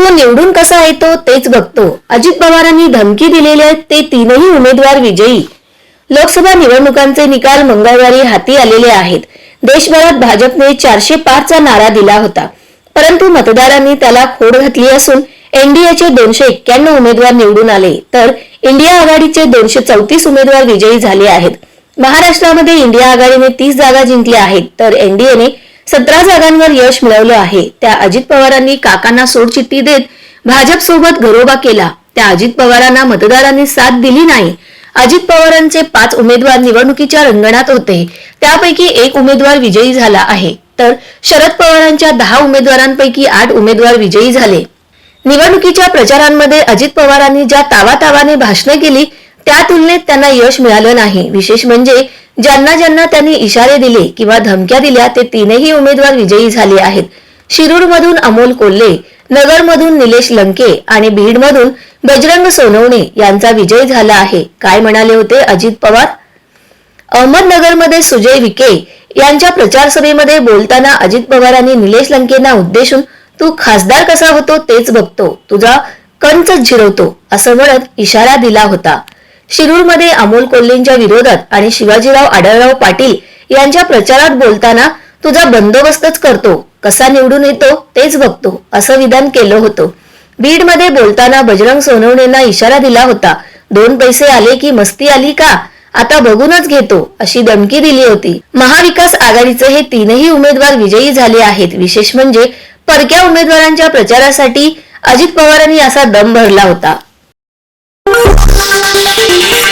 तू निवडून कसा येतो तेच बघतो. अजित पवारांनी धमकी दिलेले ते तीनही उमेदवार विजयी. लोकसभा निवडणुकांचे निकाल मंगळवारी हाती आलेले आहेत. देशभरात भाजपने चारशे पाच चा नारा दिला होता. परंतु मतदारांनी त्याला खोड घातली असून एनडीएचे दोनशे एक्क्याण्णव उमेदवार निवडून आले. तर इंडिया आघाडीचे दोनशे चौतीस उमेदवार विजयी झाले आहेत. महाराष्ट्रामध्ये इंडिया आघाडीने तीस जागा जिंकल्या आहेत. तर एनडीएने सतरा जागांवर यश मिळवलं आहे. त्या अजित पवारांनी काकांना सोडचिठ्ठी देत भाजप सोबत घरोबा केला. त्या अजित पवारांना मतदारांनी साथ दिली नाही. अजित पवारांचे पाच उमेदवार निवडणुकीच्या रंगणात होते. त्यापैकी एक उमेदवार विजयी झाला आहे. तर शरद पवारांच्या दहा उमेदवारांपैकी आठ उमेदवार विजयी झाले. निवडणुकीच्या प्रचारांमध्ये अजित पवारांनी ज्या तावातावाने भाषणे केली त्या तुलनेत त्यांना यश मिळालं नाही. विशेष म्हणजे ज्यांना ज्यांना त्यांनी इशारे दिले किंवा धमक्या दिल्या ते तीनही उमेदवार विजयी झाले आहेत. शिरूरमधून अमोल कोल्हे नगरमधून निलेश लंके आणि बीडमधून बजरंग सोनवणे यांचा विजय झाला आहे. काय म्हणाले होते अजित पवार? अहमदनगरमध्ये सुजय विखे यांच्या प्रचार सभेमध्ये बोलताना अजित पवारांनी निलेश लंकेंना उद्देशून तू खासदार कसा होतो तेच बघतो. तुझा कंच झिरवतो असं म्हणत इशारा दिला होता. शिरूरमध्ये अमोल कोल्हेंच्या विरोधात आणि शिवाजीराव आढळराव पाटील यांच्या प्रचारात बोलताना तुझा बंदोबस्तच करतो कसा निवडून येतो तेच बघतो असं विधान केलं होतं. बीडमध्ये बोलताना बजरंग सोनवणेंना इशारा दिला होता दोन पैसे आले की मस्ती आली का आता बघूनच घेतो अशी धमकी दिली होती. महाविकास आघाडीचे हे तीनही उमेदवार विजयी झाले आहेत विशेष म्हणजे परक्या उमेदवारांच्या प्रचारासाठी अजित पवारांनी असा दम भरला होता. Thank you.